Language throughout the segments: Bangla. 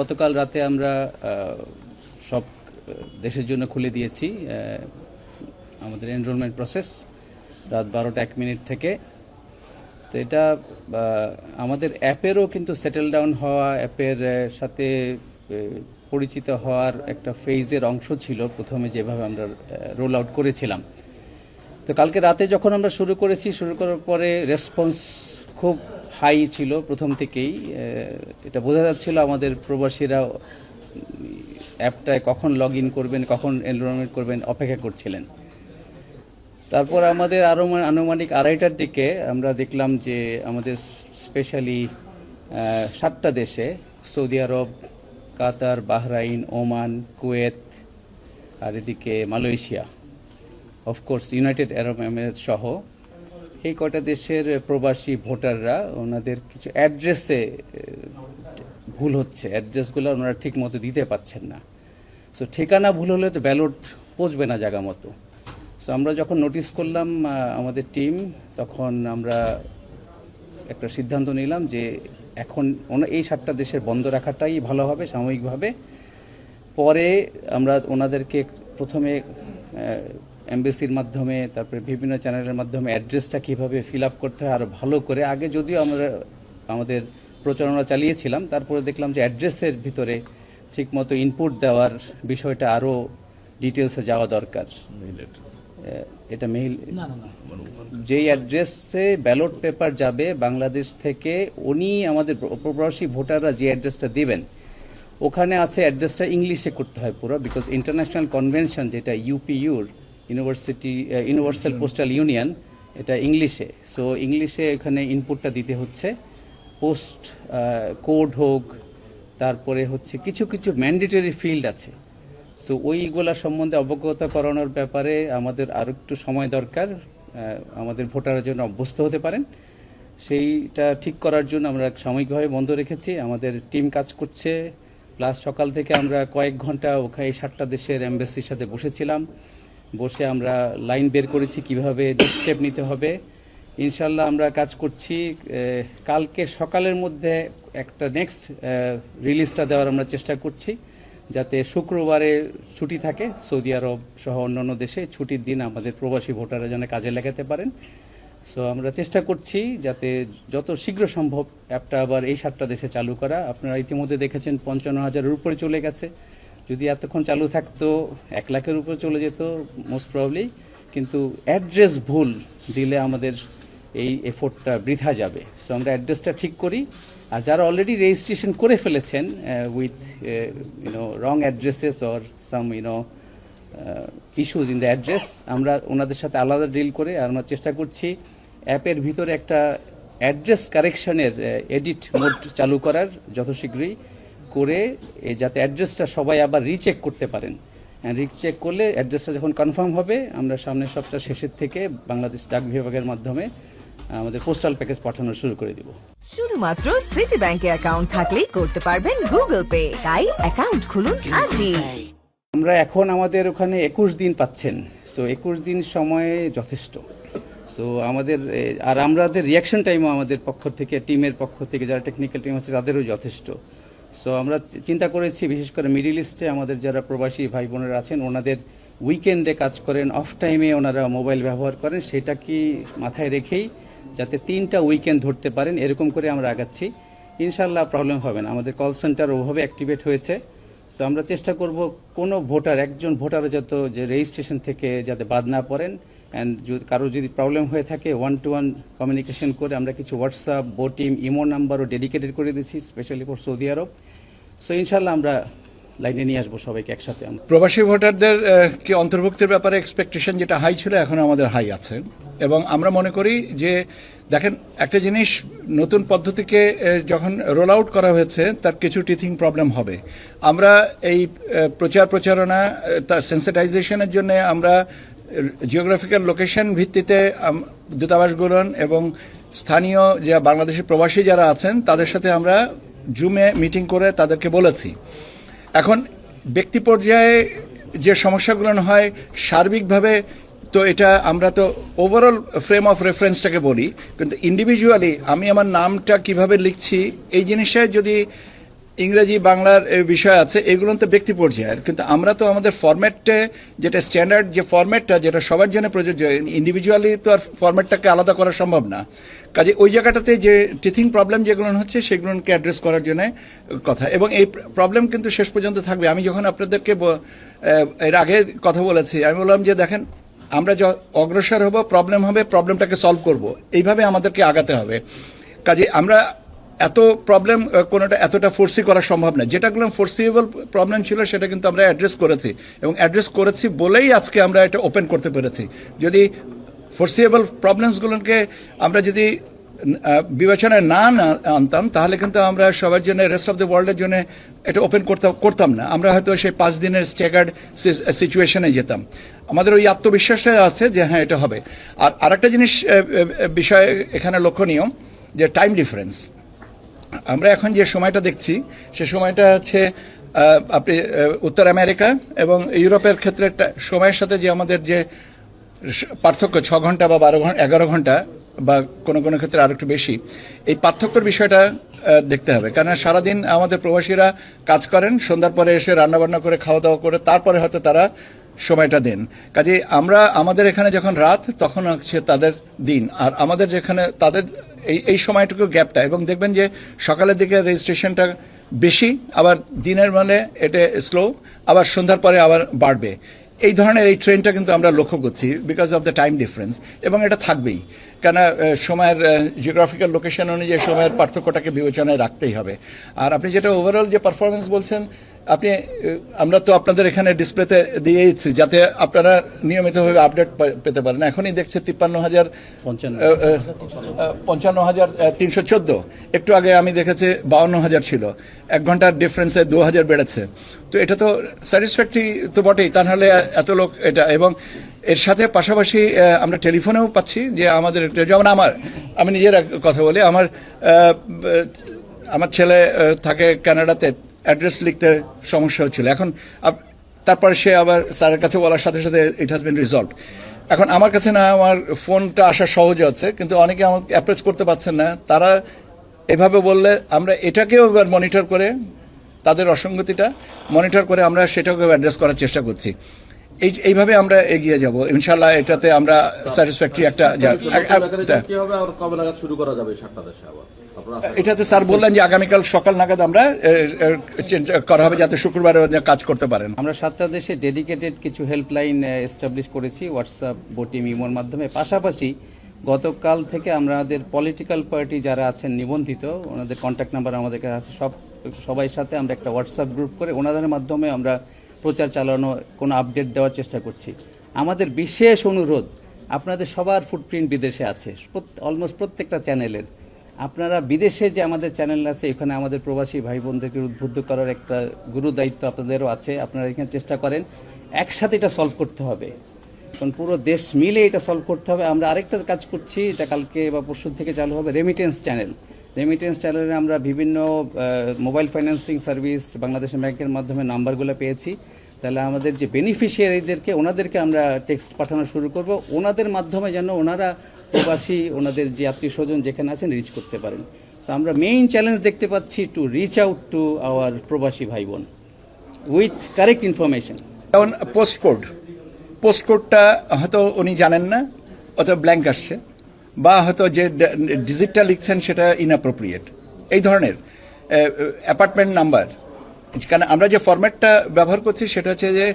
গতকাল রাতে আমরা সব দেশের জন্য খুলে দিয়েছি আমাদের এনরোলমেন্ট প্রসেস রাত বারোটা এক মিনিট থেকে। তো এটা আমাদের অ্যাপেরও কিন্তু সেটেল ডাউন হওয়া, অ্যাপের সাথে পরিচিত হওয়ার একটা ফেজের অংশ ছিল, প্রথমে যেভাবে আমরা রোল আউট করেছিলাম। তো কালকে রাতে যখন আমরা শুরু করেছি, শুরু করার পরে রেসপন্স খুব হাই ছিল প্রথম থেকেই এটা বোঝা যাচ্ছিল আমাদের প্রবাসীরা অ্যাপটায় কখন লগ ইন করবেন, কখন এনরোলমেন্ট করবেন, অপেক্ষা করছিলেন। তারপর আমাদের আরও আনুমানিক আড়াইটার দিকে আমরা দেখলাম যে আমাদের স্পেশালি সাতটা দেশে, Saudi Arab, Qatar, Bahrain, Oman, Kuwait, আর এদিকে Malaysia of course United Arab Emirate সহ এই কটা দেশের প্রবাসী ভোটাররা ওনাদের কিছু অ্যাড্রেসে ভুল হচ্ছে। অ্যাড্রেসগুলো ওনারা ঠিক মতো দিতে পাচ্ছেন না। সো ঠিকানা ভুল হলে তো ব্যালট পচবে না জায়গা মতো। সো আমরা যখন নোটিস করলাম আমাদের টিম, তখন আমরা একটা সিদ্ধান্ত নিলাম যে এখন এই সাতটা দেশের বন্ধ রাখাটাই ভালো হবে, সাময়িকভাবে। পরে আমরা ওনাদেরকে প্রথমে এমবেসির মাধ্যমে তারপরে বিভিন্ন চ্যানেলের মাধ্যমে অ্যাড্রেসটা কীভাবে ফিল আপ করতে হয় আরও ভালো করে। আগে যদিও আমরা আমাদের প্রচারণা চালিয়েছিলাম তারপরে দেখলাম যে অ্যাড্রেসের ভিতরে ঠিকমতো ইনপুট দেওয়ার বিষয়টা আরও ডিটেলসে যাওয়া দরকার। এটা মেইল যেই অ্যাড্রেসে ব্যালট পেপার যাবে বাংলাদেশ থেকে উনি আমাদের প্রবাসী ভোটাররা যে অ্যাড্রেসটা দিবেন ওখানে আছে অ্যাড্রেসটা ইংলিশে করতে হয় পুরো বিকজ ইন্টারন্যাশনাল কনভেনশন যেটা ইউপিইউর ইউনিভার্সিটি ইউনিভার্সাল পোস্টাল ইউনিয়ন এটা ইংলিশে। সো ইংলিশে এখানে ইনপুটটা দিতে হচ্ছে। পোস্ট কোড হোক তারপরে হচ্ছে কিছু কিছু ম্যান্ডেটরি ফিল্ড আছে। সো ওইগুলা সম্বন্ধে অবগত করানোর ব্যাপারে আমাদের আরও একটু সময় দরকার। আমাদের ভোটাররা যেন অভ্যস্ত হতে পারেন। সেইটা ঠিক করার জন্য আমরা সাময়িকভাবে বন্ধ রেখেছি। আমাদের টিম কাজ করছে। প্লাস সকাল থেকে আমরা কয়েক ঘণ্টা ওখানে সাতটা দেশের এম্বাসির সাথে বসেছিলাম। বসে আমরা লাইন বের করেছি কীভাবে স্টেপ নিতে হবে। ইনশাল্লাহ আমরা কাজ করছি কালকে সকালের মধ্যে একটা নেক্সট রিলিজটা দেওয়ার আমরা চেষ্টা করছি, যাতে শুক্রবারে ছুটি থাকে, সৌদি আরব সহ অন্যান্য দেশে ছুটির দিন আমাদের প্রবাসী ভোটাররা যেন কাজে লাগাতে পারেন। সো আমরা চেষ্টা করছি যাতে যত শীঘ্র সম্ভব অ্যাপটা আবার এই সাতটা দেশে চালু করা। আপনারা ইতিমধ্যে দেখেছেন, পঞ্চান্ন হাজারের উপরে চলে গেছে। যদি এতক্ষণ চালু থাকতো, এক লাখের উপর চলে যেত মোস্ট প্রবলি কিন্তু অ্যাড্রেস ভুল দিলে আমাদের এই এফোর্টটা বৃথা যাবে। সো আমরা অ্যাড্রেসটা ঠিক করি। আর যারা অলরেডি রেজিস্ট্রেশন করে ফেলেছেন with you know wrong addresses or some you know issues in the address আমরা ওনাদের সাথে আলাদা ডিল করে আর আমরা চেষ্টা করছি অ্যাপের ভিতরে একটা অ্যাড্রেস কারেকশনের এডিট মোড চালু করার, যত শীঘ্রই। করে যাতে অ্যাড্রেসটা সবাই আবার রিচেক করতে পারেন। রিচেক করলে অ্যাড্রেসটা যখন কনফার্ম হবে আমরা সামনের সপ্তাহ শেষের থেকে বাংলাদেশ ডাক বিভাগের মাধ্যমে আমাদের পোস্টাল প্যাকেজ পাঠানো শুরু করে দিব। শুধুমাত্র সিটি ব্যাংকে অ্যাকাউন্ট থাকলেই করতে পারবেন গুগল পে তাই অ্যাকাউন্ট খুলুন আজই। আমরা এখন আমাদের ওখানে একুশ দিন পাচ্ছেন। সো একুশ দিন সময়ে যথেষ্ট। সো আমাদের আর আমাদের রিয়াকশন টাইমও আমাদের পক্ষ থেকে টিমের পক্ষ থেকে যারা টেকনিক্যাল টিম আছে তাদেরও যথেষ্ট। সো আমরা চিন্তা করেছি, বিশেষ করে মিডিল ইস্টে আমাদের যারা প্রবাসী ভাই বোনেরা আছেন, ওনাদের উইকেন্ডে কাজ করেন অফ টাইমে ওনারা মোবাইল ব্যবহার করেন, সেটা কি মাথায় রেখেই যাতে তিনটা উইকেন্ড ধরতে পারেন, এরকম করে আমরা আগাচ্ছি। ইনশাল্লাহ প্রবলেম হবে না, আমাদের কল সেন্টার ওভাবে অ্যাক্টিভেট হয়েছে। সো আমরা চেষ্টা করব কোনো ভোটার, একজন ভোটার যত যে রেজিস্ট্রেশন থেকে যাতে বাদ না পড়েন অ্যান্ড যদি কারও যদি প্রবলেম হয়ে থাকে ওয়ান টু ওয়ান কমিউনিকেশন করে আমরা কিছু হোয়াটসঅ্যাপ বোটিম ইমো নাম্বারও ডেডিকেটেড করে দিয়েছি specially for Saudi Arab so ইনশাল্লাহ আমরা লাইনে নিয়ে আসব সবাইকে একসাথে আমরা। প্রবাসী ভোটারদের কি অন্তর্ভুক্তির ব্যাপারে এক্সপেকটেশন যেটা হাই ছিল, এখন আমাদের হাই আছে। এবং আমরা মনে করি যে, দেখেন, একটা জিনিস নতুন পদ্ধতিকে যখন রোল আউট করা হয়েছে, তার কিছু টিথিং প্রবলেম হবে। আমরা এই প্রচার প্রচারণা তার সেন্সিটাইজেশনের জন্য আমরা জিওগ্রাফিক্যাল লোকেশন ভিত্তিতে, আম- দূতাবাসগুলো এবং স্থানীয় যে বাংলাদেশের প্রবাসী যারা আছেন, তাদের সাথে আমরা জুমে মিটিং করে তাদেরকে বলেছি। এখন, ব্যক্তি পর্যায়ে যে সমস্যাগুলো হয়, সার্বিকভাবে তো এটা আমরা তো ওভারঅল ফ্রেম অফ রেফারেন্সটাকে বলি, কিন্তু ইন্ডিভিজুয়ালি আমি আমার নামটা কীভাবে লিখছি, এই জিনিসে যদি ইংরেজি, বাংলার বিষয় আছে এগুলো তো ব্যক্তি পর্যায়ের। কিন্তু আমরা তো আমাদের ফরম্যাটে যেটা স্ট্যান্ডার্ড যে ফরম্যাটটা যেটা সবার জন্য প্রযোজ্য ইন্ডিভিজুয়ালি তো আর ফরম্যাটটাকে আলাদা করা সম্ভব না। কাজে ওই জায়গাটাতে যে টিথিং প্রবলেম যেগুলো হচ্ছে, সেগুলোকে অ্যাড্রেস করার জন্য কথা। এবং এই প্রবলেম কিন্তু শেষ পর্যন্ত থাকবে। আমি যখন আপনাদেরকে এর আগে কথা বলেছি, আমি বললাম যে, দেখেন, আমরা য- অগ্রসর হব প্রবলেম হবে প্রবলেমটাকে সলভ করব। এইভাবে আমাদেরকে আগাতে হবে। কাজে আমরা এত প্রবলেম কোনোটা এতটা ফোর্সি করা সম্ভব না যেটাগুলো ফোর্সিবল প্রবলেম ছিল, সেটা কিন্তু আমরা অ্যাড্রেস করেছি। এবং অ্যাড্রেস করেছি বলেই আজকে আমরা এটা ওপেন করতে পেরেছি। যদি ফোর্সিবল প্রবলেমসগুলোকে আমরা যদি বিবেচনায় না আনতাম, তাহলে কিন্তু আমরা সবার জন্য রেস্ট অফ দ্য ওয়ার্ল্ডের জন্য এটা ওপেন করতাম করতাম না। আমরা হয়তো সেই পাঁচ দিনের স্ট্যাগার্ড সিচুয়েশনে যেতাম। আমাদের ওই আত্মবিশ্বাসটা আছে যে হ্যাঁ এটা হবে। আর আরেকটা জিনিস বিষয় এখানে লক্ষণীয়, যে টাইম ডিফারেন্স আমরা এখন যে সময়টা দেখছি, সে সময়টা হচ্ছে আপনি উত্তর আমেরিকা এবং ইউরোপের ক্ষেত্রে সময়ের সাথে যে আমাদের যে পার্থক্য ছ ঘণ্টা বা বারো ঘণ্টা এগারো ঘণ্টা বা কোনো কোনো ক্ষেত্রে আরও একটু বেশি, এই পার্থক্যের বিষয়টা দেখতে হবে। কারণ সারাদিন আমাদের প্রবাসীরা কাজ করেন, সন্ধ্যার পরে এসে রান্নাবান্না করে খাওয়া দাওয়া করে, তারপরে হয়তো তারা সময়টা দেন। কাজে আমরা, আমাদের এখানে যখন রাত, তখন হচ্ছে তাদের দিন। আর আমাদের যেখানে, তাদের এই এই সময়টুকু গ্যাপটা। এবং দেখবেন যে সকালের দিকে রেজিস্ট্রেশনটা বেশি, আবার দিনের মানে এটা স্লো আবার সন্ধ্যার পরে আবার বাড়বে। এই ধরনের এই ট্রেনটা কিন্তু আমরা লক্ষ্য করছি because of the time difference এবং এটা থাকবেই। কেন সময়ের জিওগ্রাফিক্যাল লোকেশন অনুযায়ী সময়ের পার্থক্যটাকে বিবেচনায় রাখতেই হবে। আর আপনি যেটা ওভারঅল যে পারফরমেন্স বলছেন আপনি আমরা তো আপনাদের এখানে ডিসপ্লেতে দিয়েইছি যাতে আপনারা নিয়মিতভাবে আপডেট পেতে পারেন। এখনই দেখছে তিপ্পান্ন হাজার পঞ্চান্ন। হাজার তিনশো চোদ্দ। একটু আগে আমি দেখেছি বাউন্ন হাজার ছিল। এক ঘণ্টার ডিফারেন্সে দু হাজার বেড়েছে। তো এটা তো স্যাটিসফ্যাক্টরি তো বটেই তা নাহলে এত লোক এটা এবং এর সাথে পাশাপাশি আমরা টেলিফোনেও পাচ্ছি যে আমাদের যেমন আমার আমি নিজের কথা বলি আমার আমার ছেলে থাকে কানাডাতে অ্যাড্রেস লিখতে সমস্যা হচ্ছিল। এখন তারপরে সে আবার স্যারের কাছে বলার সাথে সাথে ইট হ্যাজ বিন রিজলভ এখন আমার কাছে না, আমার ফোনটা আসা সহজ আছে কিন্তু অনেকে আমাকে অ্যাপ্রোচ করতে পারছেন না। তারা এভাবে বললে আমরা এটাকেও এবার মনিটর করে, তাদের অসঙ্গতিটা মনিটর করে আমরা সেটাকেও অ্যাড্রেস করার চেষ্টা করছি। এই এইভাবে আমরা এগিয়ে যাব। ইনশাল্লাহ এটাতে আমরা স্যাটিসফ্যাক্টরি একটা যা- এক- এক- কি হবে আর কবে নাগাদ শুরু করা যাবে সাতটা দেশে আবার। আপনারা এটাতে স্যার বললেন যে আগামীকাল সকাল নাগাদ আমরা করা হবে যাতে শুক্রবারে কাজ করতে পারেন। আমরা সাতটা দেশে ডেডিকেটেড কিছু হেল্পলাইন এস্টাবলিশ করেছি হোয়াটসঅ্যাপ বোটিম ইমোর মাধ্যমে। পাশাপাশি গতকাল থেকে আমাদের পলিটিক্যাল পার্টি যারা আছেন নিবন্ধিত ওনাদের কন্ট্যাক্ট নাম্বার আমাদের কাছে আছে। সব সবাই সাথে আমরা একটা হোয়াটসঅ্যাপ গ্রুপ করে ওনাদের মাধ্যমে আমরা প্রচার চালানো, কোনো আপডেট দেওয়ার চেষ্টা করছি। আমাদের বিশেষ অনুরোধ, আপনাদের সবার ফুটপ্রিন্ট বিদেশে আছে অলমোস্ট প্রত্যেকটা চ্যানেলের আপনারা বিদেশে যে আমাদের চ্যানেল আছে, এখানে আমাদের প্রবাসী ভাই বোনদেরকে উদ্বুদ্ধ করার একটা গুরু দায়িত্ব আপনাদেরও আছে, আপনারা এখানে চেষ্টা করেন, একসাথে এটা সলভ করতে হবে। কারণ পুরো দেশ মিলে এটা সলভ করতে হবে। আমরা আরেকটা কাজ করছি, এটা কালকে বা পরশু থেকে চালু হবে রেমিটেন্স চ্যানেল রেমিটেন্স চ্যানেলে আমরা বিভিন্ন মোবাইল ফাইন্যান্সিং সার্ভিস বাংলাদেশ ব্যাংকের মাধ্যমে নাম্বারগুলো পেয়েছি। তাহলে আমাদের যে বেনিফিশিয়ারিদেরকে ওনাদেরকে আমরা টেক্সট পাঠানো শুরু করব। ওনাদের মাধ্যমে যেন ওনারা প্রবাসী, ওনাদের যে আত্মীয় স্বজন যেখানে আছেন রিচ করতে পারেন। সো আমরা মেইন চ্যালেঞ্জ দেখতে পাচ্ছি to reach out to our প্রবাসী ভাই বোন with correct information post code post কোডটা হয়তো উনি জানেন না, অথবা ব্ল্যাঙ্ক আসছে। বা হয়তো যে ডিজিটটা লিখছেন সেটা ইনঅ্যাপ্রোপ্রিয়েট এই ধরনের অ্যাপার্টমেন্ট নাম্বার কারণ আমরা যে ফরম্যাটটা ব্যবহার করছি সেটা হচ্ছে যে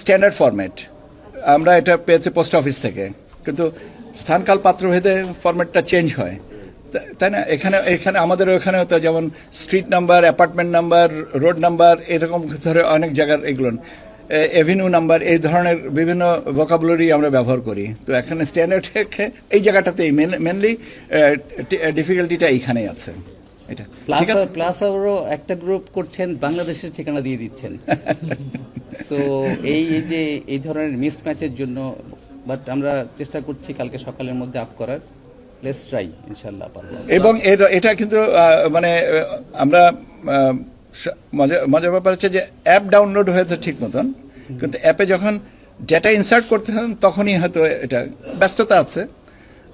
স্ট্যান্ডার্ড ফরম্যাট আমরা এটা পেয়েছি পোস্ট অফিস থেকে। কিন্তু স্থানকাল পাত্রভেদে ফরম্যাটটা চেঞ্জ হয়। তাই না? এখানে এখানে আমাদের ওখানে তো যেমন street number apartment number road number এরকম ধরে অনেক জায়গার এগুলো এভিনিউ নাম্বার এই ধরনের বিভিন্ন ভোকাবুলারি আমরা ব্যবহার করি। তো এখানে স্ট্যান্ডার্ড এই জায়গাটাতেই মেনলি ডিফিকাল্টিটা এইখানেই আছে। এটা প্লাস প্লাস আবারও একটা গ্রুপ করছেন বাংলাদেশের ঠিকানা দিয়ে দিচ্ছেন। সো এই এই যে এই ধরনের মিস ম্যাচের জন্য বাট আমরা চেষ্টা করছি কালকে সকালের মধ্যে আপ করার। লেটস ট্রাই ইনশাল্লাহ এবং এটা কিন্তু মানে আমরা মজা মজার ব্যাপার হচ্ছে যে অ্যাপ ডাউনলোড হয়েছে ঠিক মতন, কিন্তু অ্যাপে যখন ডেটা ইনসার্ট করতে হন তখনই হয়তো এটা ব্যস্ততা আছে।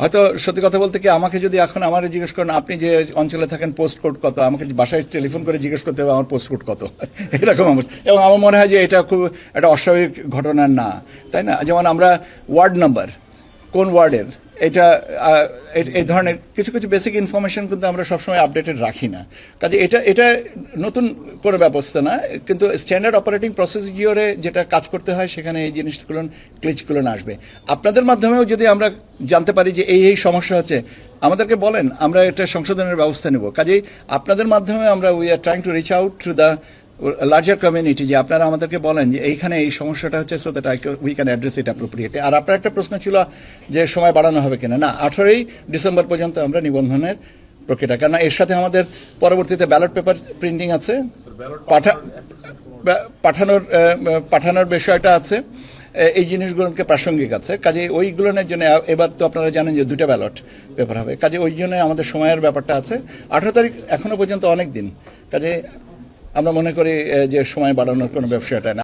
হয়তো সত্যি কথা বলতে কি, আমাকে যদি এখন আমার জিজ্ঞেস করেন, আপনি যে অঞ্চলে থাকেন পোস্ট কোড কত? আমাকে বাসায় টেলিফোন করে জিজ্ঞেস করতে হবে, আমার পোস্ট কোড কত? এরকম অবস্থা। এবং আমার মনে হয় যে এটা খুব একটা অস্বাভাবিক ঘটনা না, তাই না? যেমন আমরা ওয়ার্ড নাম্বার কোন ওয়ার্ডের এটা এই ধরনের কিছু কিছু বেসিক ইনফরমেশন কিন্তু আমরা সবসময় আপডেটেড রাখি না। কাজে এটা এটা নতুন করে ব্যবস্থা না, কিন্তু স্ট্যান্ডার্ড অপারেটিং প্রসিডিওরে যেটা কাজ করতে হয়, সেখানে এই জিনিসগুলো ক্লিচগুলো আসবে। আপনাদের মাধ্যমেও যদি আমরা জানতে পারি যে এই এই সমস্যা হচ্ছে, আমাদেরকে বলেন, আমরা এটা সংশোধনের ব্যবস্থা নেব। কাজেই আপনাদের মাধ্যমে আমরা we are trying to reach out to the larger community যে আপনারা আমাদেরকে বলেন যে এইখানে এই সমস্যাটা হচ্ছে so that I we can address it appropriately আর আপনার একটা প্রশ্ন ছিল যে সময় বাড়ানো হবে কিনা। না, আঠারোই ডিসেম্বর পর্যন্ত আমরা নিবন্ধনের প্রক্রিয়াটা কারণ এর সাথে আমাদের পরবর্তীতে ব্যালট পেপার প্রিন্টিং আছে। পাঠা পাঠানোর পাঠানোর বিষয়টা আছে। এই জিনিসগুলোকে প্রাসঙ্গিক আছে। কাজে ওইগুলোর জন্য এবার তো আপনারা জানেন যে দুটো ব্যালট পেপার হবে। কাজে ওই জন্য আমাদের সময়ের ব্যাপারটা আছে। আঠারো তারিখ এখনও পর্যন্ত অনেক দিন। কাজে আমরা মনে করি যে সময় বাড়ানোর কোনো ব্যবসাটা না।